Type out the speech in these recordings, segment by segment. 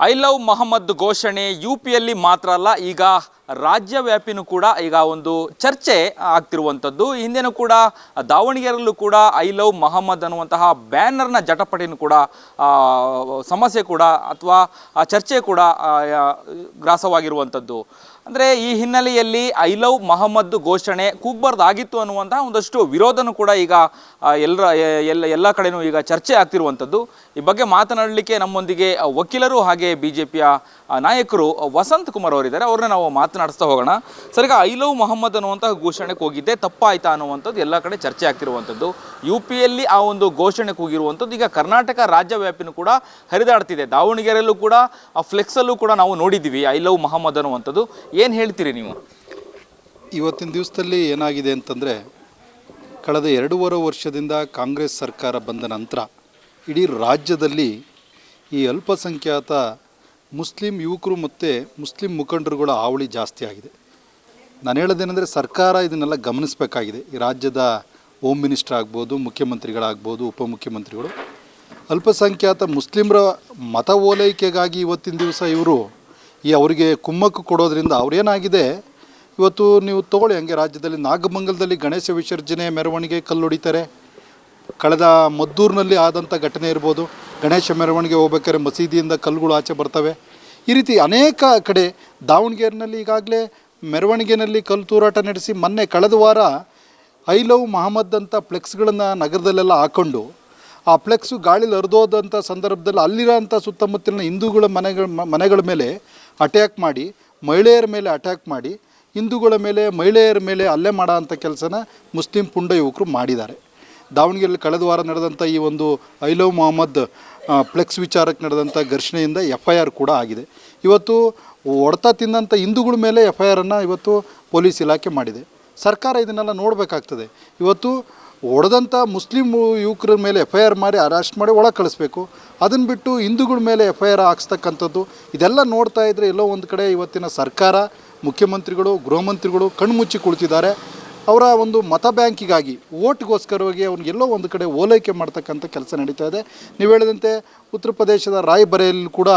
I love Mohammed ಘೋಷಣೆ you ಪಿಯಲ್ಲಿ ಮಾತ್ರ ಅಲ್ಲ ಈಗ ರಾಜ್ಯವ್ಯಾಪಿನೂ ಕೂಡ ಈಗ ಒಂದು ಚರ್ಚೆ ಆಗ್ತಿರುವಂಥದ್ದು. ಹಿಂದೆನೂ ಕೂಡ ದಾವಣಗೆರೆಯಲ್ಲೂ ಕೂಡ ಐ ಲವ್ ಮೊಹಮ್ಮದ್ ಅನ್ನುವಂತಹ ಬ್ಯಾನರ್ನ ಜಟಪಟಿನೂ ಕೂಡ ಸಮಸ್ಯೆ ಕೂಡ ಅಥವಾ ಆ ಚರ್ಚೆ ಕೂಡ ಗ್ರಾಸವಾಗಿರುವಂಥದ್ದು. ಅಂದರೆ ಈ ಹಿನ್ನೆಲೆಯಲ್ಲಿ ಐ ಲವ್ ಮೊಹಮ್ಮದ್ ಘೋಷಣೆ ಕೂಗ್ಬಾರ್ದಾಗಿತ್ತು ಅನ್ನುವಂತಹ ಒಂದಷ್ಟು ವಿರೋಧನೂ ಕೂಡ ಈಗ ಎಲ್ಲರ ಎಲ್ಲ ಎಲ್ಲ ಕಡೆಯೂ ಈಗ ಚರ್ಚೆ ಆಗ್ತಿರುವಂಥದ್ದು. ಈ ಬಗ್ಗೆ ಮಾತನಾಡಲಿಕ್ಕೆ ನಮ್ಮೊಂದಿಗೆ ವಕೀಲರು ಹಾಗೆ ಬಿ ಜೆ ಪಿಯ ನಾಯಕರು ವಸಂತ್ ಕುಮಾರ್ ಅವರಿದ್ದಾರೆ. ಅವ್ರನ್ನ ನಾವು ಮಾತನಾಡಿಸ್ತಾ ಹೋಗೋಣ. ಸರ್ ಐ ಲವ್ ಮೊಹಮ್ಮದ್ ಅನ್ನುವಂತಹ ಘೋಷಣೆ ಕೂಗಿದ್ದೆ ತಪ್ಪಾಯ್ತಾ ಅನ್ನುವಂಥದ್ದು ಎಲ್ಲ ಕಡೆ ಚರ್ಚೆ ಆಗ್ತಿರುವಂಥದ್ದು. ಯು ಪಿಯಲ್ಲಿ ಆ ಒಂದು ಘೋಷಣೆ ಕೂಗಿರುವಂಥದ್ದು ಈಗ ಕರ್ನಾಟಕ ರಾಜ್ಯ ವ್ಯಾಪಿನೂ ಕೂಡ ಹರಿದಾಡ್ತಿದೆ. ದಾವಣಗೆರೆಯಲ್ಲೂ ಕೂಡ, ಆ ಫ್ಲೆಕ್ಸಲ್ಲೂ ಕೂಡ ನಾವು ನೋಡಿದ್ದೀವಿ ಐ ಲವ್ ಮೊಹಮ್ಮದ್ ಅನ್ನುವಂಥದ್ದು. ಏನು ಹೇಳ್ತೀರಿ ನೀವು? ಇವತ್ತಿನ ದಿವಸದಲ್ಲಿ ಏನಾಗಿದೆ ಅಂತಂದರೆ, ಕಳೆದ ಎರಡೂವರೆ ವರ್ಷದಿಂದ ಕಾಂಗ್ರೆಸ್ ಸರ್ಕಾರ ಬಂದ ನಂತರ, ಇಡೀ ರಾಜ್ಯದಲ್ಲಿ ಈ ಅಲ್ಪಸಂಖ್ಯಾತ ಮುಸ್ಲಿಂ ಯುವಕರು ಮತ್ತು ಮುಸ್ಲಿಂ ಮುಖಂಡರುಗಳ ಹಾವಳಿ ಜಾಸ್ತಿ ಆಗಿದೆ. ನಾನು ಹೇಳೋದೇನೆಂದರೆ ಸರ್ಕಾರ ಇದನ್ನೆಲ್ಲ ಗಮನಿಸಬೇಕಾಗಿದೆ. ಈ ರಾಜ್ಯದ ಹೋಮ್ ಮಿನಿಸ್ಟರ್ ಆಗ್ಬೋದು, ಮುಖ್ಯಮಂತ್ರಿಗಳಾಗ್ಬೋದು, ಉಪಮುಖ್ಯಮಂತ್ರಿಗಳು. ಅಲ್ಪಸಂಖ್ಯಾತ ಮುಸ್ಲಿಮರ ಮತ ಓಲೈಕೆಗಾಗಿ ಇವತ್ತಿನ ದಿವಸ ಇವರು ಈ ಅವರಿಗೆ ಕುಮ್ಮಕ್ಕು ಕೊಡೋದ್ರಿಂದ ಅವ್ರೇನಾಗಿದೆ? ಇವತ್ತು ನೀವು ತಗೊಳ್ಳಿ, ಹಂಗೆ ರಾಜ್ಯದಲ್ಲಿ ನಾಗಮಂಗಲದಲ್ಲಿ ಗಣೇಶ ವಿಸರ್ಜನೆ ಮೆರವಣಿಗೆ ಕಲ್ಲು ಹೊಡಿತಾರೆ ಕಳೆದ ಮದ್ದೂರಿನಲ್ಲಿ ಆದಂಥ ಘಟನೆ ಇರ್ಬೋದು. ಗಣೇಶ ಮೆರವಣಿಗೆ ಹೋಗ್ಬೇಕಾದ್ರೆ ಮಸೀದಿಯಿಂದ ಕಲ್ಲುಗಳು ಆಚೆ ಬರ್ತವೆ. ಈ ರೀತಿ ಅನೇಕ ಕಡೆ ದಾವಣಗೆರೆನಲ್ಲಿ ಈಗಾಗಲೇ ಮೆರವಣಿಗೆನಲ್ಲಿ ಕಲ್ಲು ತೂರಾಟ ನಡೆಸಿ ಮೊನ್ನೆ ಕಳೆದ ವಾರ ಐ ಲವ್ ಮಹಮ್ಮದ್ ಅಂತ ಫ್ಲೆಕ್ಸ್ಗಳನ್ನು ನಗರದಲ್ಲೆಲ್ಲ ಹಾಕೊಂಡು ಆ ಫ್ಲೆಕ್ಸು ಗಾಳಿಲಿ ಹರಿದೋದಂಥ ಸಂದರ್ಭದಲ್ಲಿ ಅಲ್ಲಿರೋಂಥ ಸುತ್ತಮುತ್ತಲಿನ ಹಿಂದೂಗಳ ಮನೆಗಳ ಮನೆಗಳ ಮೇಲೆ ಅಟ್ಯಾಕ್ ಮಾಡಿ, ಮಹಿಳೆಯರ ಮೇಲೆ ಅಟ್ಯಾಕ್ ಮಾಡಿ, ಹಿಂದೂಗಳ ಮೇಲೆ ಮಹಿಳೆಯರ ಮೇಲೆ ಹಲ್ಲೆ ಮಾಡೋ ಅಂಥ ಕೆಲಸನ ಮುಸ್ಲಿಂ ಪುಂಡ ಯುವಕರು ಮಾಡಿದ್ದಾರೆ. ದಾವಣಗೆರೆಯಲ್ಲಿ ಕಳೆದ ವಾರ ನಡೆದಂಥ ಈ ಒಂದು ಐ ಲವ್ ಮೊಹಮ್ಮದ್ ಫ್ಲೆಕ್ಸ್ ವಿಚಾರಕ್ಕೆ ನಡೆದಂಥ ಘರ್ಷಣೆಯಿಂದ ಎಫ್ ಐ ಆರ್ ಕೂಡ ಆಗಿದೆ. ಇವತ್ತು ಹೊಡೆತ ತಿಂದಂಥ ಹಿಂದೂಗಳ ಮೇಲೆ ಎಫ್ ಐ ಆರನ್ನು ಇವತ್ತು ಪೊಲೀಸ್ ಇಲಾಖೆ ಮಾಡಿದೆ. ಸರ್ಕಾರ ಇದನ್ನೆಲ್ಲ ನೋಡಬೇಕಾಗ್ತದೆ. ಇವತ್ತು ಹೊಡೆದಂಥ ಮುಸ್ಲಿಂ ಯುವಕರ ಮೇಲೆ ಎಫ್ ಐ ಆರ್ ಮಾಡಿ ಅರೆಸ್ಟ್ ಮಾಡಿ ಒಳಗೆ ಕಳಿಸ್ಬೇಕು. ಅದನ್ನು ಬಿಟ್ಟು ಹಿಂದೂಗಳ ಮೇಲೆ ಎಫ್ ಐ ಆರ್ ಹಾಕ್ಸ್ತಕ್ಕಂಥದ್ದು ಇದೆಲ್ಲ ನೋಡ್ತಾ ಇದ್ದರೆ ಎಲ್ಲೋ ಒಂದು ಕಡೆ ಇವತ್ತಿನ ಸರ್ಕಾರ, ಮುಖ್ಯಮಂತ್ರಿಗಳು ಗೃಹ ಮಂತ್ರಿಗಳು ಕಣ್ಮುಚ್ಚಿ ಕುಳಿತಿದ್ದಾರೆ. ಅವರ ಒಂದು ಮತ ಬ್ಯಾಂಕಿಗಾಗಿ ಓಟ್ಗೋಸ್ಕರವಾಗಿ ಅವ್ನಿಗೆ ಎಲ್ಲೋ ಒಂದು ಕಡೆ ಓಲೈಕೆ ಮಾಡ್ತಕ್ಕಂಥ ಕೆಲಸ ನಡೀತಾ ಇದೆ. ನೀವು ಹೇಳಿದಂತೆ ಉತ್ತರ ಪ್ರದೇಶದ ರಾಯ್ಬರೇಲಿ ಕೂಡ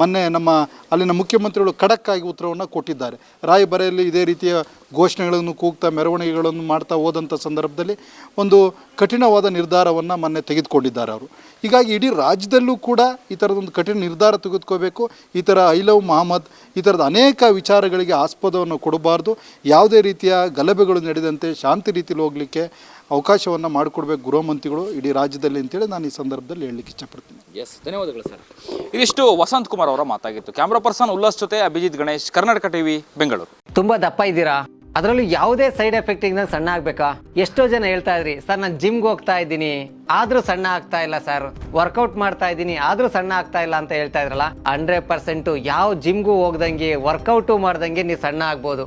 ಮೊನ್ನೆ ನಮ್ಮ ಅಲ್ಲಿನ ಮುಖ್ಯಮಂತ್ರಿಗಳು ಖಡಕ್ಕಾಗಿ ಉತ್ತರವನ್ನು ಕೊಟ್ಟಿದ್ದಾರೆ. ರಾಯ್ಬರೇಲಿ ಇದೇ ರೀತಿಯ ಘೋಷಣೆಗಳನ್ನು ಕೂಗ್ತಾ ಮೆರವಣಿಗೆಗಳನ್ನು ಮಾಡ್ತಾ ಹೋದಂಥ ಸಂದರ್ಭದಲ್ಲಿ ಒಂದು ಕಠಿಣವಾದ ನಿರ್ಧಾರವನ್ನು ಮೊನ್ನೆ ತೆಗೆದುಕೊಂಡಿದ್ದಾರೆ ಅವರು. ಹೀಗಾಗಿ ಇಡೀ ರಾಜ್ಯದಲ್ಲೂ ಕೂಡ ಈ ಥರದೊಂದು ಕಠಿಣ ನಿರ್ಧಾರ ತೆಗೆದುಕೋಬೇಕು. ಈ ಥರ ಐ ಲವ್ ಮಹಮ್ಮದ್, ಈ ಥರದ ಅನೇಕ ವಿಚಾರಗಳಿಗೆ ಆಸ್ಪದವನ್ನು ಕೊಡಬಾರ್ದು. ಯಾವುದೇ ರೀತಿಯ ಗಲಭೆಗಳು ನಡೆದಂತೆ ಶಾಂತಿ ರೀತಿಯಲ್ಲಿ ಹೋಗಲಿಕ್ಕೆ ಅವಕಾಶವನ್ನು ಮಾಡಿಕೊಡ್ಬೇಕು ಗೃಹ ಮಂತ್ರಿಗಳು ಇಡೀ ರಾಜ್ಯದಲ್ಲಿ ಅಂತೇಳಿ ನಾನು ಈ ಸಂದರ್ಭದಲ್ಲಿ ಹೇಳಲಿಕ್ಕೆ ಇಷ್ಟಪಡ್ತೀನಿ. ಎಸ್ ಧನ್ಯವಾದಗಳು ಸರ್. ಇದಿಷ್ಟು ವಸಂತ್ ಕುಮಾರ್ ಅವರ ಮಾತಾಗಿತ್ತು. ಕ್ಯಾಮ್ರಾ ಪರ್ಸನ್ ಉಲ್ಲಾಸ್ ಜೊತೆ ಅಭಿಜಿತ್ ಗಣೇಶ್ ಕರ್ನಾಟಕ ಟಿವಿ ಬೆಂಗಳೂರು. ತುಂಬಾ ದಪ್ಪ ಇದ್ದೀರಾ? ಅದರಲ್ಲೂ ಯಾವುದೇ ಸೈಡ್ ಎಫೆಕ್ಟ್ ಇಂದ ಸಣ್ಣ ಆಗ್ಬೇಕಾ? ಎಷ್ಟೋ ಜನ ಹೇಳ್ತಾ ಇದ್ರಿ ಸರ್ ನಾನು ಜಿಮ್ಗೆ ಹೋಗ್ತಾ ಇದ್ದೀನಿ. ಆದ್ರೂ ಸಣ್ಣ ಆಗ್ತಾ ಇಲ್ಲ ಸರ್. ವರ್ಕೌಟ್ ಮಾಡ್ತಾ ಇದ್ದೀನಿ ಆದ್ರೂ ಸಣ್ಣ ಆಗ್ತಾ ಇಲ್ಲ ಅಂತ ಹೇಳ್ತಾ ಇದ್ರಲ್ಲ ಹಂಡ್ರೆಡ್ ಪರ್ಸೆಂಟ್ ಯಾವ ಜಿಮ್ಗೂ ಹೋಗ್ದಂಗೆ ವರ್ಕೌಟು ಮಾಡ್ದಂಗೆ ನೀವು ಸಣ್ಣ ಆಗ್ಬೋದು.